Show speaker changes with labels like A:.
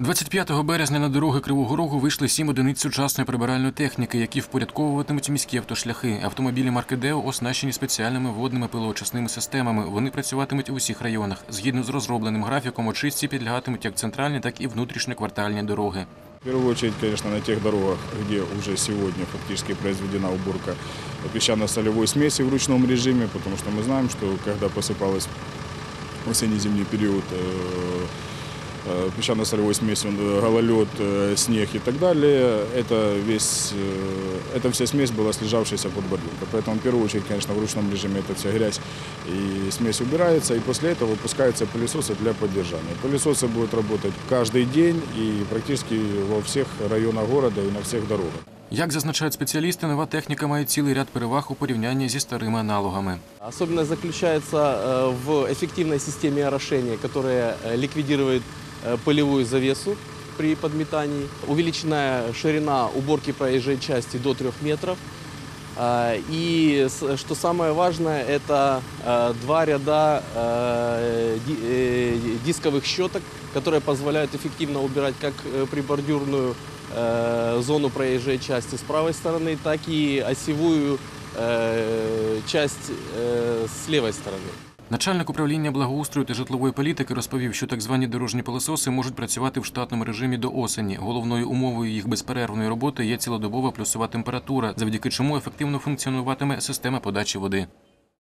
A: 25 березня на дороги Кривого Рогу вийшли сім одиниць сучасної прибиральної техніки, які впорядковуватимуть міські автошляхи. Автомобілі марки Део оснащені спеціальними водними пилоочисними системами. Вони працюватимуть у всіх районах. Згідно з розробленим графіком, очистці підлягатимуть як центральні, так і внутрішньоквартальні дороги.
B: В первую очередь, конечно, на тех дорогах, где уже сегодня фактически произведена уборка песчано-солевой смеси в ручном режиме, потому что мы знаем, что когда посыпалась в осенне-зимний период э, э, песчано-солевой смесь, он, э, гололед, э, снег и так далее, это, весь, э, эта вся смесь была слежавшаяся под бордюркой. Поэтому в первую очередь, конечно, в ручном режиме эта вся грязь и смесь убирается, и после этого выпускаются пылесосы для поддержания. Пылесосы будут работать каждый день и практически во всех районах города и на всех дорогах.
A: Як зазначають спеціалісти, нова техніка має цілий ряд переваг у порівнянні зі старими аналогами.
C: Особенность заключается э, в эффективной системе орошения, которая э, ликвидирует э, пылевую завесу при подметании. Увеличенная ширина уборки проезжей части до 3 метров. А, И что самое важное, это э, два ряда э, ди- э, дисковых щеток, которые позволяют эффективно убирать как э, прибордюрную э, зону проезжей части с правой стороны, так и осевую э, часть э, с левой стороны.
A: Начальник управління благоустрою та житлової політики розповів, що так звані дорожні пилососи можуть працювати в штатному режимі до осені. Головною умовою їх безперервної роботи є цілодобова плюсова температура, завдяки чому ефективно функціонуватиме система подачі води.